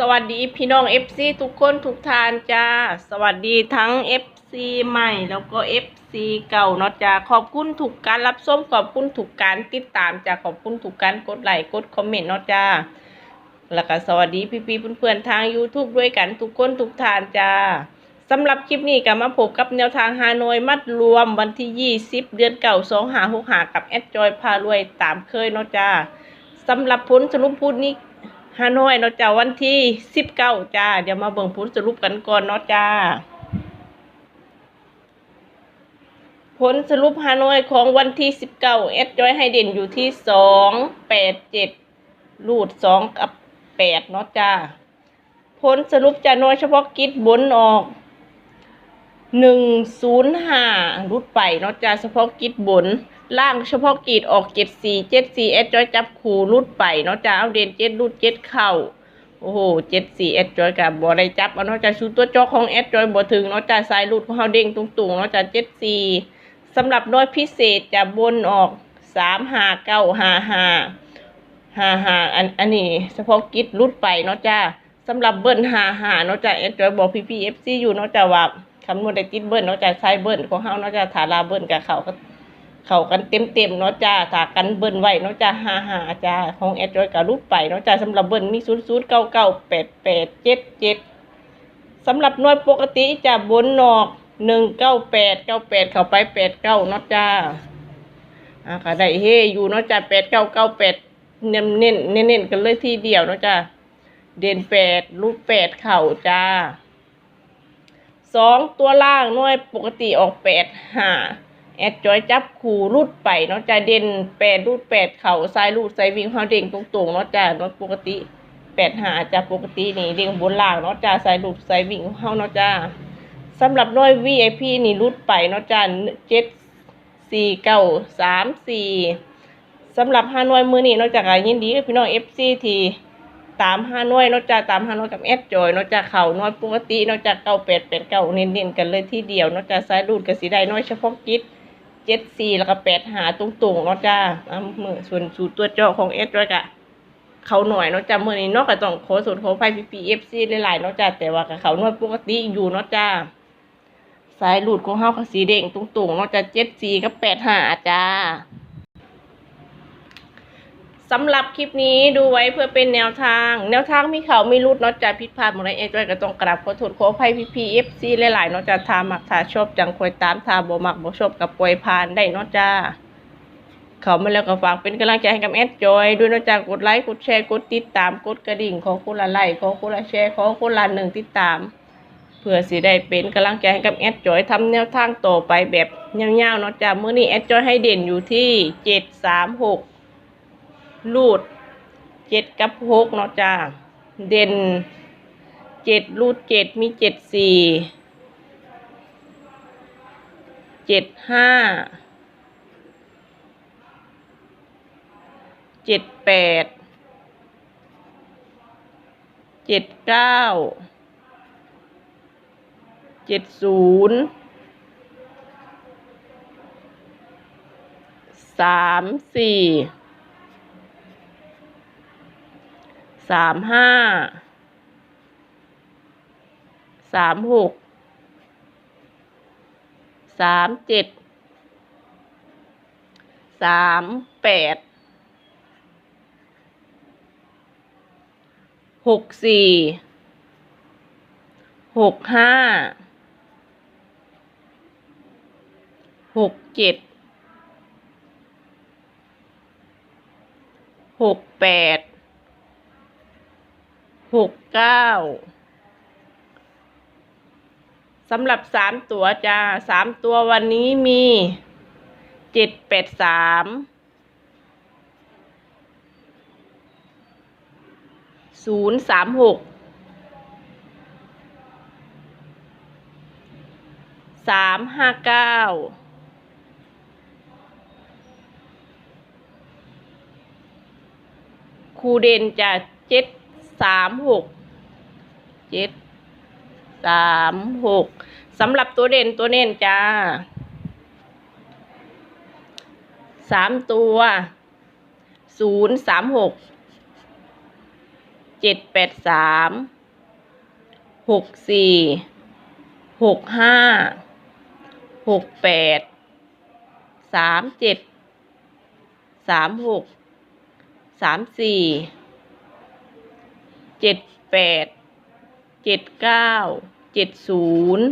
สวัสดีพี่น้อง FC ทุกคนทุกทานจ้า สวัสดีทั้ง FC ใหม่แล้วก็ FC เก่าเนาะจ้าขอบคุณถูกการรับชมขอบคุณถูกการติดตามจ้าขอบคุณถูกการกดไลค์กดคอมเมนต์เนาะจ้าแล้วก็สวัสดีพี่ๆเพื่อนๆทาง YouTube ด้วยกันทุกคนทุกทานจ้าสำหรับคลิปนี้ก็มาพบกับแนวทางฮานอยมัดรวมวันที่ 20 เดือนเก่า2หา6หากับแอดจอยพารวยตามเคยเนาะจ้าสำหรับผลสรุปพูดนี้ ฮานอยเนาะจ้าวันที่สิบเก้าจ้า เดี๋ยวมาเบิ่งผลสรุปกันก่อนเนาะจ้า ผลสรุปฮานอยของวันที่สิบเก้าเอสจอยให้เด่นอยู่ที่สองแปดเจ็ดรูดสองกับแปดเนาะจ้า ผลสรุปจะน้อยเฉพาะกิจบนออกหนึ่งศูนย์ห้ารุดไปเนาะจ้าเฉพาะกิจบน ล่างเฉพาะกีดออกเจ็ดสี่เจ็ดสี่เอสจอยจับคูรุดไปเนาะจ้าเอาเด่นเจ็ดรุดเจ็ดเข่าโอ้โหเจ็ดสี่เอสจอยกับบอได้จับเนาะจ้าชุดตัวจอของเอสจอยบ่ถึงเนาะจ้าสายรุดของเฮาเด้งตุงๆเนาะจ้าเจ็ดสี่สำหรับน้อยพิเศษจะบนออกสามห้าเก้าห้าห้าห้าห้าอันอันนี้เฉพาะกิจรุดไปเนาะจ้าสำหรับเบิ้ลห้าห้าเนาะจ้าเอสจอยบอกพีพีเอฟซีอยู่เนาะจ้าว่าคำนวณได้ติดเบิ้ลเนาะจ้าใช้เบิ้ลของเฮาเนาะจ้าฐาราเบิ้ลกับเขา เข้ากันเต็มเต็มๆเนาะจ้าถากันเบิ้นไว้เนาะจ้าหาหาจ้าของแอดรอยกับรูปไปเนาะจ้าสำหรับเบิ้นมีศูนย์ศูนย์เก้าเก้าแปดแปดเจ็ดเจ็ดสำหรับหน่วยปกติจะบนนอกหนึ่งเก้าแปดเก้าแปดเข้าไปแปดเก้าเนาะจ้าอ่าก็ได้เฮอยู่เนาะจ้าแปดเก้าเก้าแปดเน้นเน้นเน้นเน้นกันเลยทีเดียวเนาะจ้าเด่นแปดรูปแปดเข่าจ้าสองตัวล่างหน่วยปกติออกแปดห้า แอดจอยจับขู่รูดไปเนาะจ้าเด่นแปดรูดแปดเข่าซ้ายรูดซ้ายวิ่งเฮาเด้งตรงๆเนาะจ้าเนาะปกติแปดหาจ้าปกตินี่เด้งบนล่างเนาะจ้าซ้ายรูดซ้ายวิ่งเฮาเนาะจ้าสำหรับน้อย VIP นี่รูดไปเนาะจ้าเจ็ดสี่เก้าสามสี่สำหรับฮาน้อยมือนี่เนาะจ้าก็ยินดีกับพี่น้อง FC ที่ตามฮาน้อยเนาะจ้าตามฮาน้อยกับแอดจอยเนาะจ้าเข่าน้อยปกติเนาะจ้าเก้าแปดแปดเก้าเน้นๆกันเลยที่เดียวเนาะจ้าซ้ายรูดกับสีได้น้อยเฉพาะกิจ เจ็ดสี่แล้วก็แปดหาตรงๆเนาะจ้าอ่ามือส่วนสูตรตัวเจาะของเอสด้วยกะเขาหน่อยเนาะจ้ามือนี้เนากต้องขอสูตรขอไฟพีพีเอฟซีหลายๆเนาะจ้าแต่ว่ากับเขาหน่วยปกติอยู่เนาะจ้าสายหลุดของเฮากับสีแดงตรงๆเนาะจ้าเจ็ดสี่กับแปดหาจ้า สำหรับคลิปนี้ดูไว้เพื่อเป็นแนวทาง แนวทางมีเขาไม่รุดนาะจ้าผิดพลาดมดเลยเอสด้วยก็ต้องกราบขอโทษขออภัยพีพีเอฟซีหลายๆนาะจ้าทามักทาชอบจังคอยตามทาบ่มักบ่ชอบกับปล่อยผ่านได้นาะจ้าเขามาแล้วก็ฝากเป็นกำลังใจให้กับแอดจอยด้วยนะจ๊ะกดไลค์กดแชร์กดติดตามกดกระดิ่งขอคนละไลค์ขอคนละแชร์ขอคนละหนึ่งติดตาม เพื่อสิได้เป็นกำลังใจให้กับแอดจอยทำแนวทางต่อไปแบบยาวๆนาะจ๊ะมื้อนี้แอดจอยให้เด่นอยู่ที่เจ็ดสามหก ลูดเจ็ดกับหกเนาะจ๊ะเด่นเจ็ดลูดเจ็ดมีเจ็ดสี่เจ็ดห้าเจ็ดแปดเจ็ดเก้าเจ็ดศูนย์สามสี่ สามห้าสามหกสามเจ็ดสามแปดหกสี่หกห้าหกเจ็ดหกแปด หกเก้าสำหรับสามตัวจ้าสามตัววันนี้มีเจ็ดแปดสามศูนย์สามหกสามห้าเก้าครูเด่นจะเจ็ด สามหกเจ็ดสามหกสำหรับตัวเด่นตัวเน่นจ้าสามตัวศูนย์สามหกเจ็ดแปดสามหกสี่หกห้าหกแปดสามเจ็ดสามหกสามสี่ เจ็ดแปดเจ็ดเก้าเจ็ดศูนย์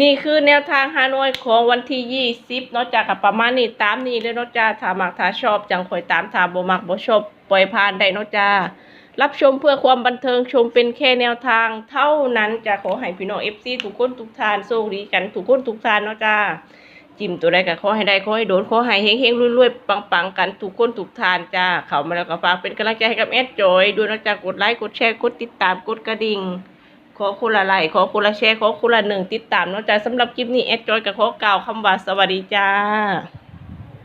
นี่คือแนวทางฮานอยของวันที่ยี่สิบนอกจากกับประมาณนี้ตามนี้เลยนอกจากถ้ามักถ้าชอบ จังคอยตามถ้าบ่มักบ่ชอบปล่อยผ่านได้นอกจากรับชมเพื่อความบันเทิงชมเป็นแค่แนวทาง เท่านั้นจะขอให้พี่น้องเอฟซีทุกคนทุกทานโชคดีกันทุกคนทุกทานเนาะจ้า จิ้มตัวใดก็ขอให้ได้ขอให้โดนขอให้เฮงเฮงรวยๆปังๆกันทุกคนทุกทานจ้าเขามาแล้วก็ฝากเป็นกำลังใจให้กับแอดจอยด้วยนะจ๊ะกดไลค์กดแชร์กดติดตามกดกระดิ่งขอคนละไลค์ขอคนละแชร์ขอคนละหนึ่งติดตามนะจ๊ะสำหรับคลิปนี้แอดจอยกับขอกล่าวคำว่าสวัสดีจ้า